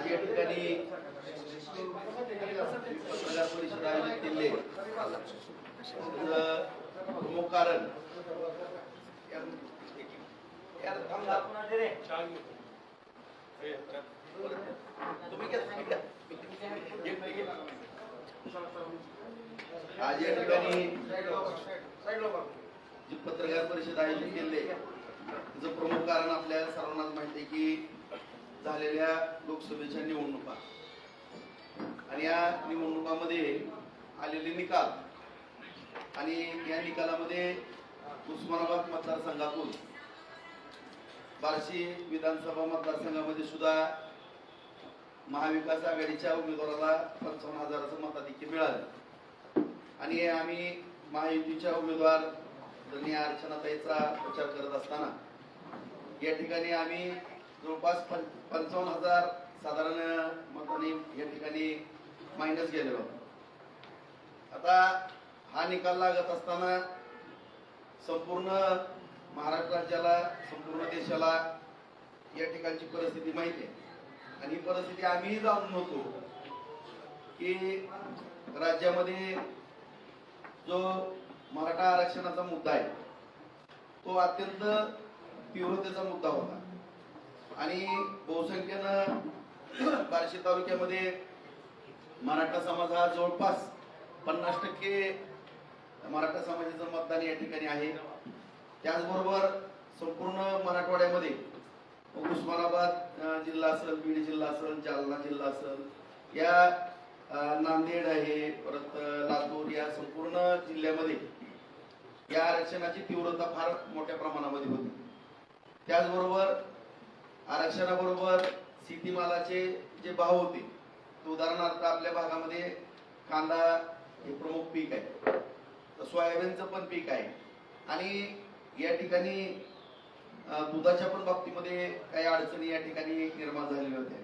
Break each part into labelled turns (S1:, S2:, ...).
S1: आज या ठिकाणी पत्रकार परिषद आयोजित केले प्रमुख कारण आज या ठिकाणी जी पत्रकार परिषद आयोजित केले त्याचं प्रमुख कारण आपल्या सर्वांनाच माहिती आहे की झालेल्या लोकसभेच्या निवडणुका. आणि या निवडणुकामध्ये आलेले निकाल आणि या निकालामध्ये उस्मानाबाद मतदारसंघातून बार्शी विधानसभा मतदारसंघामध्ये सुद्धा महाविकास आघाडीच्या उमेदवाराला पंचावन्न हजाराचं मताधिक्य मिळालं. आणि आम्ही महायुतीच्या उमेदवार अर्चनाताईचा प्रचार करत असताना या ठिकाणी आम्ही जवळपास पं पंचावन्न हजार साधारण मतांनी या ठिकाणी मायनस गेलेलो आता हा निकाल लागत असताना संपूर्ण महाराष्ट्र राज्याला संपूर्ण देशाला या ठिकाणची परिस्थिती माहिती आहे. आणि ही परिस्थिती आम्ही जाणून होतो की राज्यामध्ये जो मराठा आरक्षणाचा मुद्दा आहे तो अत्यंत तीव्रतेचा मुद्दा होता. आणि बहुसंख्येनं बार्शी तालुक्यामध्ये मराठा समाज हा जवळपास पन्नास टक्के मराठा समाजाचं मतदान या ठिकाणी आहे. त्याचबरोबर संपूर्ण मराठवाड्यामध्ये उस्मानाबाद जिल्हा असेल बीड जिल्हा असेल जालना जिल्हा असेल या नांदेड आहे परत लातूर या संपूर्ण जिल्ह्यामध्ये या आरक्षणाची तीव्रता फार मोठ्या प्रमाणामध्ये होती. त्याचबरोबर आरक्षणाबरोबर शेतीमालाचे जे भाव होते उदाहरणार्थ आपल्या भागामध्ये कांदा हे प्रमुख पीक आहे. तर सोयाबीनचं पण पीक आहे. आणि या ठिकाणी दुधाच्या पण बाबतीमध्ये काही अडचणी या ठिकाणी निर्माण झालेल्या होत्या.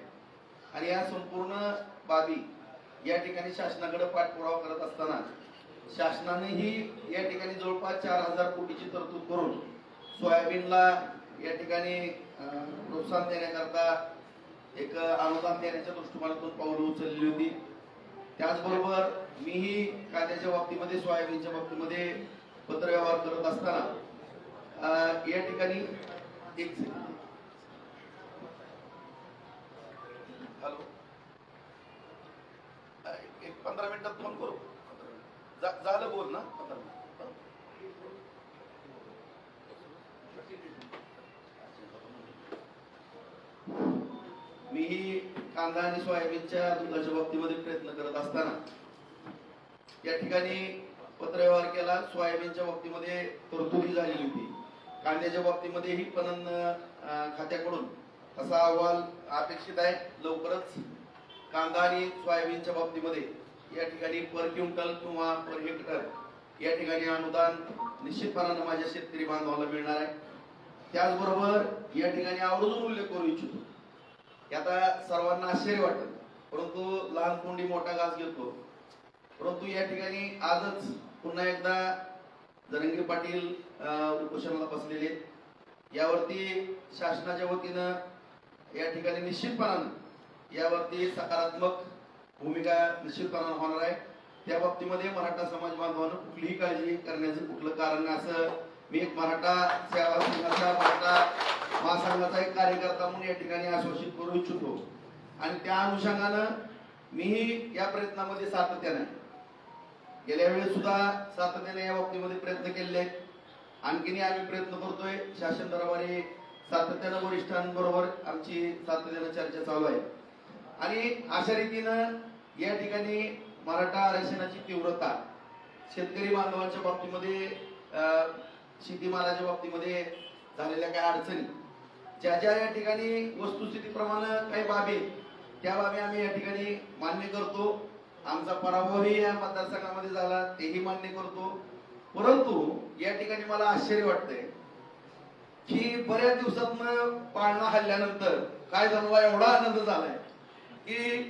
S1: आणि या संपूर्ण बाबी या ठिकाणी शासनाकडे पाठपुरावा करत असताना शासनानेही या ठिकाणी जवळपास चार हजार कोटीची तरतूद करून सोयाबीनला या ठिकाणी प्रोत्साहन देण्याकरता एक अनुदान देण्याच्या दृष्टिकोनातून पावलं उचलली होती. त्याचबरोबर मीही कांद्याच्या बाबतीमध्ये सोयाबीनच्या बाबतीमध्ये पत्रव्यवहार करत असताना या ठिकाणी एक हॅलो. एक पंधरा मिनिटात फोन करू. झालं बोल ना पंधरा मिनिट. मी मीही कांदा आणि सोयाबीनच्या दुधाच्या बाबतीमध्ये प्रयत्न करत असताना या ठिकाणी पत्रव्यवहार केला. सोयाबीनच्या बाबतीमध्ये तरतुदी झालेली होती. कांद्याच्या बाबतीमध्ये ही पणन खात्याकडून असा अहवाल अपेक्षित आहे. लवकरच कांदा आणि सोयाबीनच्या बाबतीमध्ये या ठिकाणी पर क्विंटल किंवा पर हेक्टर या ठिकाणी अनुदान निश्चितपणानं माझ्या शेतकरी बांधवाला मिळणार आहे. त्याचबरोबर या ठिकाणी आवर्जून उल्लेख करू इच्छितो. आता सर्वांना आश्चर्य वाटेल परंतु लहान कोंडी मोठा घास घेतो. परंतु या ठिकाणी आजच पुन्हा एकदा जरंगे पाटील उपोषणाला बसलेले आहेत. यावरती शासनाच्या वतीनं या ठिकाणी निश्चितपणानं यावरती सकारात्मक भूमिका निश्चितपणानं होणार आहे. त्या बाबतीमध्ये मराठा समाज बांधवानं कुठलीही काळजी करण्याचं कुठलं कारण नाही असं मी एक मराठा सेवा संघाचा मराठा महासंघाचा एक कार्यकर्ता म्हणून या ठिकाणी आश्वासित करू इच्छितो. आणि त्या अनुषंगानं मीही या प्रयत्नामध्ये सातत्याने गेल्या वेळेस सुद्धा सातत्याने या बाबतीमध्ये प्रयत्न केलेले आणखीनही आम्ही प्रयत्न करतोय. शासन दरबारी सातत्यानं वरिष्ठांबरोबर आमची सातत्यानं चर्चा चालू आहे. आणि अशा रीतीनं या ठिकाणी मराठा आरक्षणाची तीव्रता शेतकरी बांधवांच्या बाबतीमध्ये शेतीमालाच्या बाबतीमध्ये झालेल्या काही अडचणी. ज्या ज्या या ठिकाणी वस्तुस्थितीप्रमाणे काही बाबी त्या बाबी आम्ही या ठिकाणी मान्य करतो. आमचा पराभवही या मतदारसंघामध्ये झाला तेही मान्य करतो. परंतु या ठिकाणी मला आश्चर्य वाटतंय की बऱ्याच दिवसातनं पाळणा हल्ल्यानंतर काय झालं एवढा आनंद झालाय की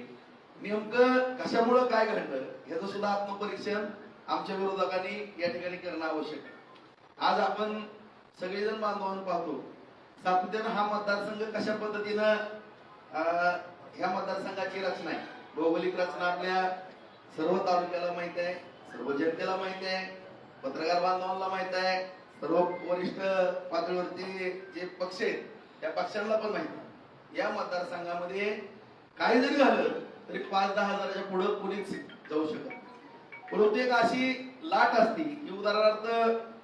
S1: नेमकं कशामुळं काय घडलं याचं सुद्धा आत्मपरीक्षण आमच्या विरोधकांनी या ठिकाणी करणं आवश्यक आहे. आज आपण सगळेजण बांधवांना पाहतो. सातत्यानं हा मतदारसंघ कशा पद्धतीनं या ह्या मतदारसंघाची रचना आहे? भौगोलिक रचना आपल्या सर्व तालुक्याला माहीत आहे सर्व जनतेला माहीत आहे पत्रकार बांधवांना माहीत आहे सर्व वरिष्ठ पातळीवरती जे पक्ष आहेत त्या पक्षांना पण माहीत आहे. या मतदारसंघामध्ये काही जरी झालं तरी पाच दहा हजाराच्या पुढे कुणीच जाऊ शकत परंतु एक अशी लाट असती की उदाहरणार्थ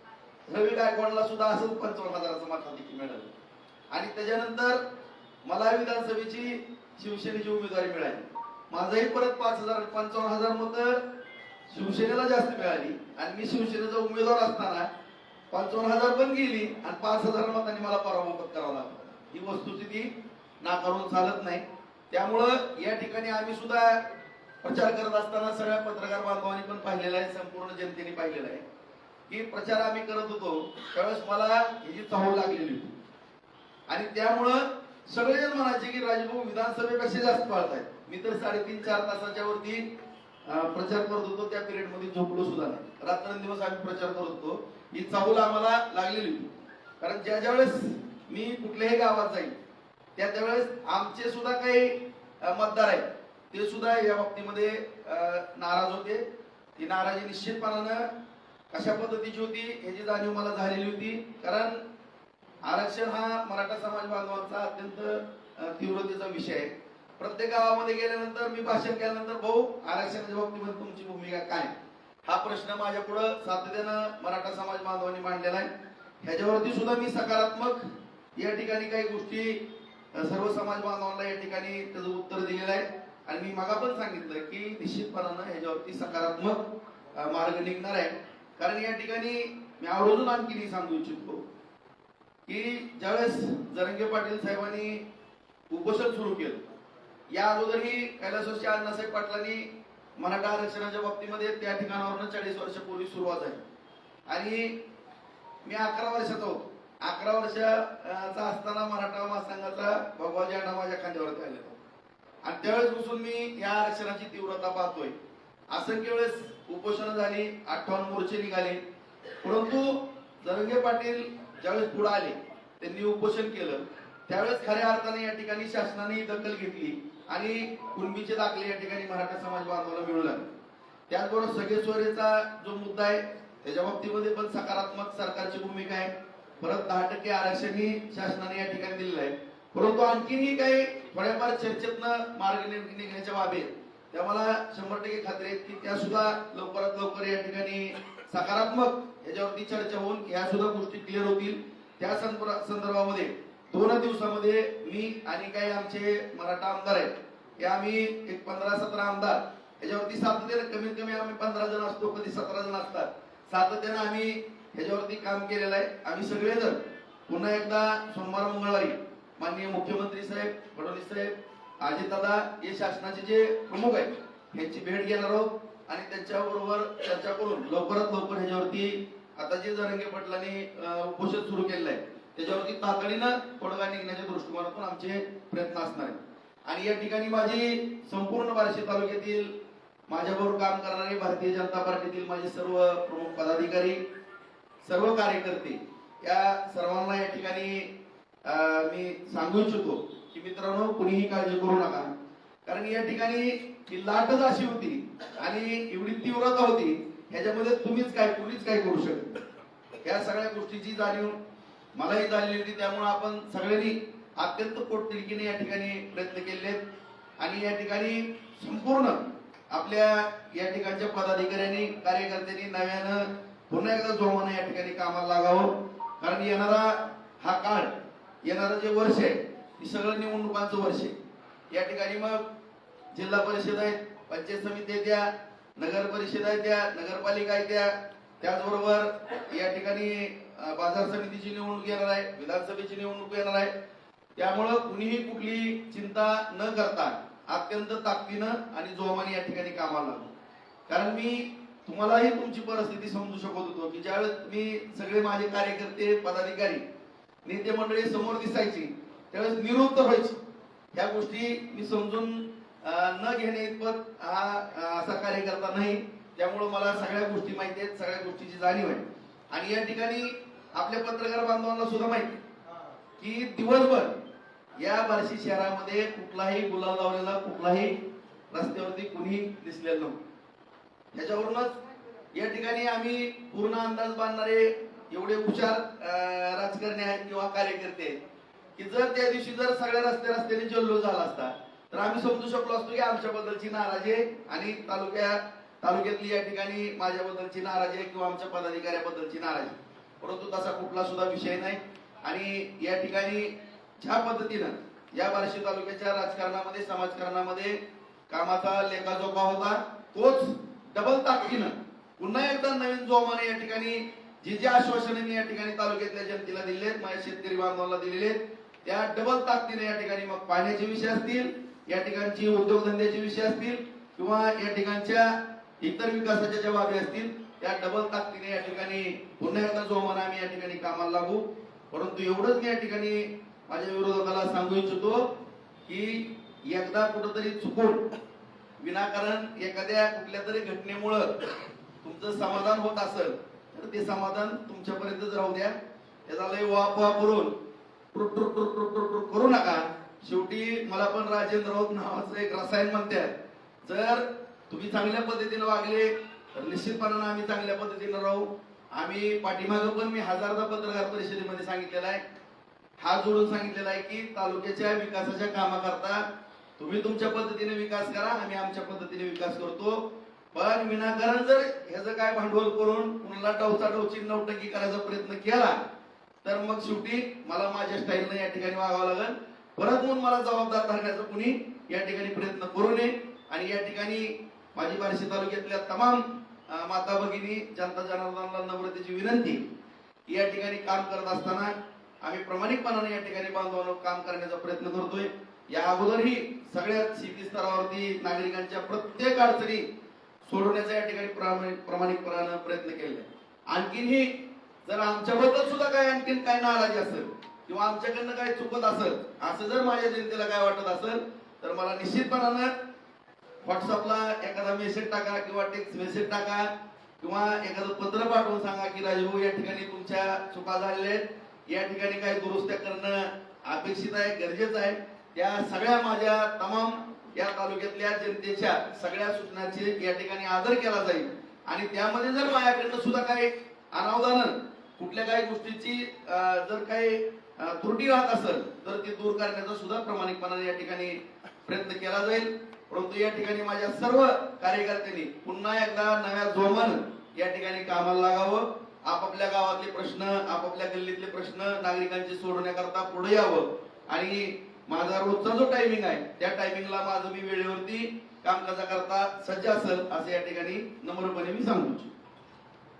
S1: रवी गायकवाडला सुद्धा असंच पंचावन्न हजाराचं मताधिक्य मिळालं. आणि त्याच्यानंतर मला विधानसभेची शिवसेनेची उमेदवारी मिळाली. माझंही परत पाच हजार पंचावन्न हजार मत शिवसेनेला जास्त मिळाली. आणि मी शिवसेनेचा उमेदवार असताना पंचावन्न हजार पण गेली आणि पाच हजार मतांनी मला पराभव करावा लागला. ही वस्तुस्थिती नाकारून चालत नाही. त्यामुळं या ठिकाणी आम्ही सुद्धा प्रचार करत असताना सगळ्या पत्रकार बांधवांनी पण पाहिलेला आहे संपूर्ण जनतेने पाहिलेला आहे. की प्रचार आम्ही करत होतो. त्यावेळेस मला ही चाहूल लागलेली होती. आणि त्यामुळं सगळेजण म्हणायचे की राजभाऊ विधानसभेपेक्षा जास्त पाळतायत मी तर साडेतीन चार तासाच्या वरती प्रचार करत होतो. त्या पिरियडमध्ये झोपलो सुद्धा नाही. रात्रंदिवस आम्ही प्रचार करत होतो. ही चाहूल आम्हाला लागलेली होती. कारण ज्या ज्या वेळेस मी कुठल्याही गावात जाईल त्या त्यावेळेस आमचे सुद्धा काही मतदार आहेत ते सुद्धा या बाबतीमध्ये नाराज होते. ती नाराजी निश्चितपणानं कशा पद्धतीची होती याची जाणीव मला झालेली होती. कारण आरक्षण हा मराठा समाज बांधवांचा अत्यंत तीव्रतेचा विषय आहे. प्रत्येक गावामध्ये गेल्यानंतर मी भाषण केल्यानंतर भाऊ आरक्षणाच्या बाबतीमध्ये तुमची भूमिका काय? हा प्रश्न माझ्या पुढे सातत्यानं मराठा समाज बांधवांनी मांडलेला आहे. ह्याच्यावरती सुद्धा मी सकारात्मक या ठिकाणी काही गोष्टी सर्व समाज बांधवांना या ठिकाणी त्याचं उत्तर दिलेलं आहे. आणि मी मागा पण सांगितलं की निश्चितपणानं ह्याच्यावरती सकारात्मक मार्ग निघणार आहे. कारण या ठिकाणी मी आवर्जून आणखी सांगू इच्छितो की ज्यावेळेस जरंगे पाटील साहेबांनी उपोषण सुरू केलं या अगोदरही कैलासवासी अण्णासाहेब पाटलांनी मराठा आरक्षणाच्या बाबतीमध्ये त्या ठिकाणावरनं चाळीस वर्षापूर्वी सुरुवात झाली. आणि मी अकरा वर्षाचा होतो. अकरा वर्षाचा असताना मराठा महासंघाचा भगवाजी अण्णा माझ्या खांद्यावरती आलेला आणि आणि त्यावेळेसपासून मी या आरक्षणाची तीव्रता पाहतोय. असंख्य वेळेस उपोषण झाली अठ्ठावन्न मोर्चे निघाले. परंतु जरंगे पाटील ज्यावेळेस पुढे आले त्यांनी उपोषण केलं. त्यावेळेस खऱ्या अर्थाने या ठिकाणी शासनाने दखल घेतली आणि कुणबीचे दाखले या ठिकाणी मराठा समाज बांधवाला मिळू लागले. त्याचबरोबर सगळे सोयरेचा जो मुद्दा आहे त्याच्या बाबतीमध्ये पण सकारात्मक सरकारची भूमिका आहे. परत दहा टक्के आरक्षण ही शासनाने या ठिकाणी दिलेलं आहे. परंतु आणखीनही काही थोड्याफार चर्चेतनं मार्ग निघण्याच्या बाबी आहेत त्या मला शंभर टक्के खात्री आहेत की त्या सुद्धा लवकरात लवकर या ठिकाणी सकारात्मक याच्यावरती चर्चा होऊन ह्या सुद्धा गोष्टी क्लिअर होतील. त्या संदर्भामध्ये दोन दिवसामध्ये मी आणि काही आमचे मराठा आमदार आहेत हे आम्ही एक पंधरा सतरा आमदार याच्यावरती सातत्याने कमीत कमी आम्ही पंधरा जण असतो कधी सतरा जण असतात. सातत्यानं आम्ही ह्याच्यावरती काम केलेलं आहे. आम्ही सगळेजण पुन्हा एकदा सोमवार मंगळवारी माननीय मुख्यमंत्री साहेब फडणवीस साहेब अजितदादा हे शासनाचे जे प्रमुख आहेत यांची भेट घेणार आहोत आणि त्यांच्याबरोबर चर्चा करून लवकरात लवकर ह्याच्यावरती आता जे जरंगे पटलांनी उपोषण सुरू केलेलं आहे त्याच्यावरती तातडीनं तोडगा निघण्याच्या दृष्टिकोनातून आमचे प्रयत्न असणार आहेत. आणि या ठिकाणी माझी संपूर्ण बार्शी तालुक्यातील माझ्याबरोबर काम करणारे भारतीय जनता पार्टीतील माझे सर्व प्रमुख पदाधिकारी सर्व कार्यकर्ते या सर्वांना या ठिकाणी मी सांगू इच्छितो की मित्रांनो कुणीही काळजी करू नका. कारण या ठिकाणी ही लाटच अशी होती आणि एवढी तीव्रता होती ह्याच्यामध्ये तुम्हीच काय कुणीच काय करू शकत या सगळ्या गोष्टीची जाणीव मलाही झालेली होती त्यामुळे आपण सगळ्यांनी अत्यंत पोटतिडकीने या ठिकाणी प्रयत्न केले आणि या ठिकाणी संपूर्ण आपल्या या ठिकाणच्या पदाधिकाऱ्यांनी कार्यकर्त्यांनी नव्यानं पुन्हा एकदा जोमानं या ठिकाणी कामाला लागावं. कारण येणारा हा काळ येणारं जे वर्ष आहे हे सगळं निवडणुकांचं वर्ष आहे. या ठिकाणी मग जिल्हा परिषद आहेत पंचायत समिती द्या नगर परिषद आहे त्या नगरपालिका आहे त्या त्याचबरोबर या ठिकाणी बाजार समितीची निवडणूक येणार आहे विधानसभेची निवडणूक येणार आहे. त्यामुळं कुणीही कुठली चिंता न करता अत्यंत ताकदीनं आणि जोमाने या ठिकाणी कामाला लागलो कारण मी तुम्हालाही तुमची परिस्थिती समजू शकत होतो की ज्यावेळेस मी सगळे माझे कार्यकर्ते पदाधिकारी नेते मंडळी समोर दिसायची त्यावेळेस निरुत्तर व्हायची. ह्या गोष्टी मी समजून न घेणे इतपत हा असा कार्यकर्ता नाही. त्यामुळे मला सगळ्या गोष्टी माहिती आहेत सगळ्या गोष्टीची जाणीव आहे. आणि या ठिकाणी आपल्या पत्रकार बांधवांना सुद्धा माहिती की दिवसभर या बार्शी शहरामध्ये कुठलाही गुलाब लावलेला कुठलाही रस्त्यावरती कुणी दिसलेलं नव्हतं. ह्याच्यावरूनच या ठिकाणी आम्ही पूर्ण अंदाज बांधणारे एवढे हुशार राजकारणी आहेत किंवा कार्यकर्ते आहेत. की जर त्या दिवशी जर सगळ्या रस्ते रस्त्याने जल्लोष झाला असता तर आम्ही समजू शकलो असतो की आमच्याबद्दलची नाराजी आहे आणि तालुक्या तालुक्यातली या ठिकाणी माझ्याबद्दलची नाराजी आहे किंवा आमच्या पदाधिकाऱ्याबद्दलची नाराजी आहे. परंतु तसा कुठला सुद्धा विषय नाही आणि या ठिकाणी ज्या पद्धतीनं या बार्शी तालुक्याच्या राजकारणामध्ये समाजकारणामध्ये कामाचा लेखाजोखा होता तोच डबल ताकदीनं पुन्हा एकदा नवीन जोमाने या ठिकाणी जी जे आश्वासने मी या ठिकाणी तालुक्यातल्या जनतेला दिलेत माझ्या शेतकरी बांधवांना दिलेले आहेत त्या डबल ताकदीने या ठिकाणी मग पाण्याचे विषय असतील या ठिकाणची उद्योगधंद्याचे विषय असतील किंवा या ठिकाणच्या इतर विकासाच्या ज्या बाबी असतील त्या डबल ताकदीने या ठिकाणी पुन्हा एकदा मना आम्ही या ठिकाणी कामाला लागू. परंतु एवढंच मी या ठिकाणी माझ्या विरोधकाला सांगू इच्छितो की एकदा कुठंतरी चुकून विनाकारण एखाद्या कुठल्या तरी घटनेमुळं तुमचं समाधान होत असेल तर ते समाधान तुमच्यापर्यंतच राहू द्या. त्याचा लय वाप वाप करून करू नका. शेवटी मला पण राजेंद्र राऊत नावाचं एक रसायन म्हणतात जर तुम्ही चांगल्या पद्धतीने वागले तर निश्चितपणानं आम्ही चांगल्या पद्धतीने राहू. आम्ही पाठीमागं पण मी हजारदा पत्रकार परिषदेमध्ये सांगितलेलं आहे. हा जोडून सांगितलेला आहे की तालुक्याच्या विकासाच्या कामाकरता तुम्ही तुमच्या पद्धतीने विकास करा आम्ही आमच्या पद्धतीने विकास करतो. पण विनाकारण जर ह्याचं काय भांडवल करून कुणाला डवचा डवची नवटंकी करायचा प्रयत्न केला तर मग शेवटी मला माझ्या स्टाईलनं या ठिकाणी वागावं लागेल. परत म्हणून मला जबाबदार धरण्याचा कुणी या ठिकाणी प्रयत्न करू नये. आणि या ठिकाणी माझी बार्शी तालुक्यातल्या तमाम माता भगिनी जनता जनार्दनाला नम्रतेची विनंती. या ठिकाणी काम करत असताना आम्ही प्रामाणिकपणाने या ठिकाणी बांधवांना काम करण्याचा प्रयत्न करतोय. या अगोदरही सगळ्यात शेती स्तरावरती नागरिकांच्या प्रत्येक अडचणी सोडवण्याचा या ठिकाणी प्रामाणिक प्रामाणिकपणानं प्रयत्न केलेला आहे. आणखीनही जर आमच्याबद्दल सुद्धा काय आणखीन काय नाराजी असेल किंवा आमच्याकडनं काय चुकत असेल असं जर माझ्या जनतेला काय वाटत असेल तर मला निश्चितपणानं व्हॉट्सअपला एखादा मेसेज टाका किंवा टेक्स्ट मेसेज टाका किंवा एखादं पत्र पाठवून सांगा की राजभाऊ या ठिकाणी तुमच्या चुका झालेल्या आहेत. या ठिकाणी काही दुरुस्त्या करणं अपेक्षित आहे गरजेचं आहे. त्या सगळ्या माझ्या तमाम या तालुक्यातल्या जनतेच्या सगळ्या सूचनांचे या ठिकाणी आदर केला जाईल. आणि त्यामध्ये जर माझ्याकडनं सुद्धा काही अनावधानं कुठल्या काही गोष्टीची जर काही त्रुटी राहत असेल तर ती दूर करण्याचा सुद्धा प्रामाणिकपणाने या ठिकाणी प्रयत्न केला जाईल. परंतु या ठिकाणी माझ्या सर्व कार्यकर्त्यांनी पुन्हा एकदा नव्या जोमानं या ठिकाणी कामाला लागावं. आपापल्या गावातले प्रश्न आपापल्या गल्लीतले प्रश्न नागरिकांचे सोडवण्याकरता पुढे यावं. आणि माझा रोजचा जो टायमिंग आहे त्या टायमिंगला माझं मी वेळेवरती कामकाजा करता सज्ज असेल असं या ठिकाणी नम्रपणे मी सांगू इच्छितो.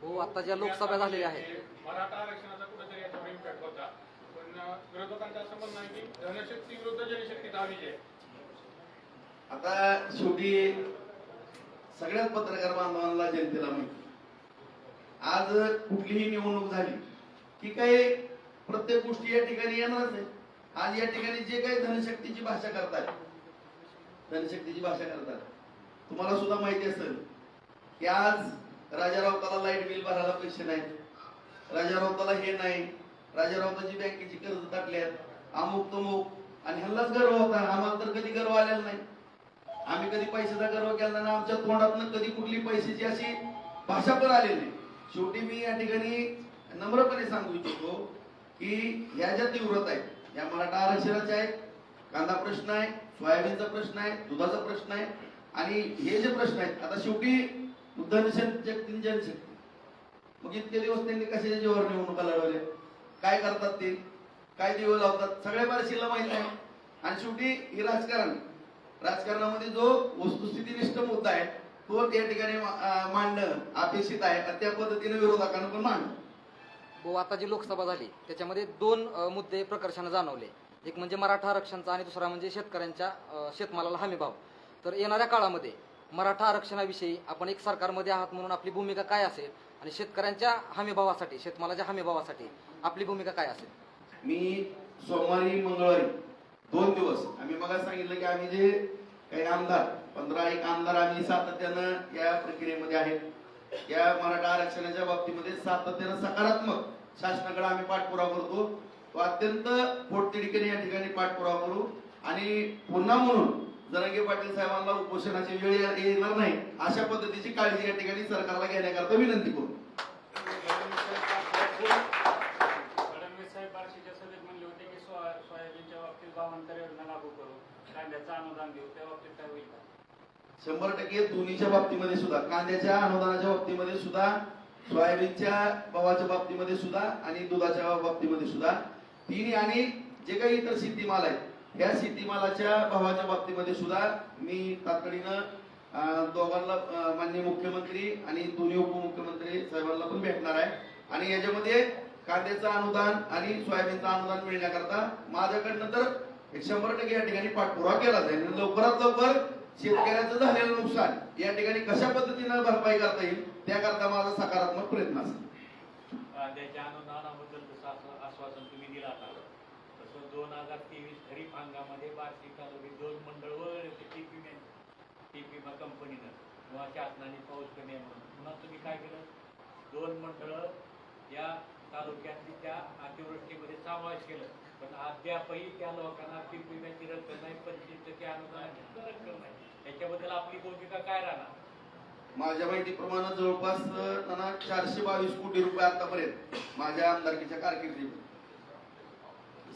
S2: हो आता ज्या लोकसभा झालेल्या आहेत.
S3: मराठा आरक्षणाचा कुठेतरी याच्यावर इम्पॅक्ट होता. पण विरोधकांचं असं म्हणणं आहे की धनशक्ती विरुद्ध जनशक्ती दावी आहे.
S1: आता शेवटी सगळ्याच पत्रकार बांधवांना जनतेला माहिती आज कुठलीही निवडणूक झाली की काही प्रत्येक गोष्टी या ठिकाणी येणारच आहे आज या ठिकाणी जे काही धनशक्तीची भाषा करतात धनशक्तीची भाषा करतात तुम्हाला सुद्धा माहिती असेल की आज राजारावताला लाइट बिल भरायला पैसे नाहीत. राजा राऊताला हे नाही. राजा राऊताची बँकेची कर्ज टाकल्यात अमुक तमुक. आणि ह्यालाच गर्व होता. आम्हाला तर कधी गर्व आलेला नाही. आम्ही कधी पैशाचा गर्व केला नाही. आमच्या तोंडातनं कधी कुठली पैशाची अशी भाषा पण आलेली नाही. शेवटी मी या ठिकाणी नम्रपणे सांगू इच्छितो की ह्या ज्या तीव्रता आहेत या मराठा आरक्षणाच्या आहेत कांदा प्रश्न आहे सोयाबीनचा प्रश्न आहे दुधाचा प्रश्न आहे. आणि हे जे प्रश्न आहेत आता शेवटी धनशक्ती जनशक्ती. मग इतके दिवस त्यांनी कशाच्या जीवावर निवडणुका लढवल्या? काय करतात ते? काय दिवे लावतात? सगळ्या बारशीला माहीत आहे. आणि शेवटी हे राजकारण. राजकारणामध्ये जो वस्तुस्थितीनिष्ठ मुद्दा आहे तो त्या ठिकाणी मांडणं अपेक्षित आहे. आणि त्या पद्धतीने विरोधकांना पण मांडणं.
S2: भाऊ आता जी लोकसभा झाली त्याच्यामध्ये दोन मुद्दे प्रकर्षानं जाणवले. एक म्हणजे मराठा आरक्षणचा आणि दुसरा म्हणजे शेतकऱ्यांच्या शेतमालाला हमी भाव तर येणाऱ्या काळामध्ये मराठा आरक्षणाविषयी आपण एक सरकारमध्ये आहात म्हणून आपली भूमिका काय असेल? आणि शेतकऱ्यांच्या हमीभावासाठी शेतमालाच्या हमीभावासाठी आपली भूमिका काय असेल?
S1: मी सोमवारी मंगळवारी दोन दिवस आम्ही मग सांगितलं की आम्ही जे काही आमदार पंधरा एक आमदार आम्ही सातत्यानं या प्रक्रियेमध्ये आहेत. या मराठा आरक्षणाच्या बाबतीमध्ये सातत्यानं सकारात्मक शासनाकडे आम्ही पाठपुरावा करतो. तो अत्यंत पोटतिडकीने या ठिकाणी पाठपुरावा करू. आणि पुन्हा म्हणून जरांगे पाटील साहेबांना उपोषणाची वेळ येणार नाही अशा पद्धतीची काळजी या ठिकाणी सरकारला घेण्याकरता विनंती करू.
S4: फडणवीस साहेब बार्शीच्या सभेत म्हणले होते की सोया सोयाबीनच्या बाबतीत भावांतर योजना लागू करू. कांद्याचं अनुदान देऊ त्या बाबतीत काय होईल? का
S1: शंभर टक्के दोन्हीच्या बाबतीमध्ये सुद्धा कांद्याच्या अनुदानाच्या बाबतीमध्ये सुद्धा सोयाबीनच्या भावाच्या बाबतीमध्ये सुद्धा आणि दुधाच्या बाबतीमध्ये सुद्धा तिन्ही आणि जे काही इतर शेतीमाल आहेत या शेतीमालाच्या भावाच्या बाबतीमध्ये सुद्धा मी तातडीनं दोघांना माननीय मुख्यमंत्री आणि दोन्ही उपमुख्यमंत्री साहेबांना पण भेटणार आहे. आणि याच्यामध्ये कांद्याचं अनुदान आणि सोयाबीनचं अनुदान मिळण्याकरता माझ्याकडनं तर एक शंभर टक्के या ठिकाणी पाठपुरावा केला जाईल. आणि लवकरात लवकर शेतकऱ्याचं झालेलं नुकसान या ठिकाणी कशा पद्धतीनं भरपाई करता येईल त्याकरता माझा सकारात्मक प्रयत्न असेल
S4: कांद्याच्या अनुदानाबद्दल जसं असं आश्वासन तुम्ही दिला होता तसं दोन हजार तेवीस खरीप हंगामध्ये बार्शी तालुक्यात दोन मंडळ वगैरे मॅन टीपी टीपी कंपनीनं किंवा शासनाने पाऊस कमी आहे म्हणून. पुन्हा तुम्ही काय केलं? दोन मंडळ या तालुक्यातली त्या अतिवृष्टीमध्ये समावेश केलं. पण अद्यापही त्या लोकांना पीक विम्याची रक्कम नाही पंचवीस टक्के अनुदानाची रक्कम नाही? याच्याबद्दल आपली भूमिका काय राहणार?
S1: माझ्या माहितीप्रमाणे जवळपास त्यांना चारशे बावीस कोटी रुपये आतापर्यंत माझ्या आमदारकीच्या कारकिर्दीत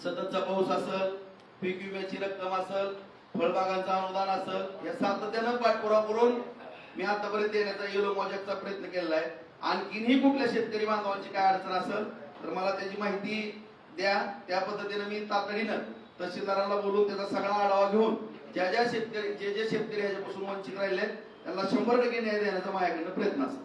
S1: सततचा पाऊस असल पीक विम्याची रक्कम असल फळबागांचं अनुदान असल या सातत्यानं पाठपुरावा करून मी आतापर्यंत देण्याचा येलो मॉजॅकचा प्रयत्न केलेला आहे. आणखीनही कुठल्या शेतकरी बांधवांची काय अडचण असेल तर मला त्याची माहिती द्या. त्या पद्धतीनं मी तातडीनं तहसीलदारांना बोलून त्याचा सगळा आढावा घेऊन ज्या ज्या शेतकरी जे जे शेतकरी ह्याच्यापासून वंचित राहिले त्यांना शंभर टक्के न्याय देण्याचा माझ्याकडनं प्रयत्न असेल.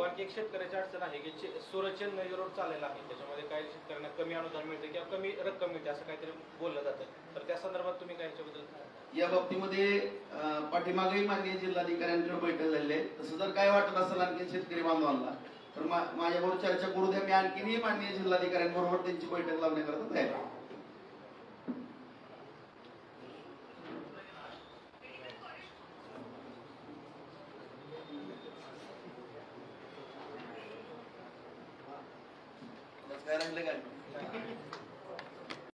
S5: आणखी एक शेतकऱ्याची अडचण आहे की चे- सुरत चेन्नई रोड चाललेला आहे. त्याच्यामध्ये काही शेतकऱ्यांना कमी अनुदान मिळते किंवा कमी रक्कम मिळते असं काहीतरी बोललं जातं. तर त्या संदर्भात तुम्ही काय याच्याबद्दल
S1: या बाबतीमध्ये पाठीमागेही मागे जिल्हाधिकाऱ्यांकडे बैठक झालेली आहे. तसं जर काय वाटत असेल आणखी शेतकरी बांधवांना तर माझ्याबरोबर चर्चा करू द्या. मी आणखीनही माननीय जिल्हाधिकाऱ्यांबरोबर त्यांची बैठक लावण्याकरता तयार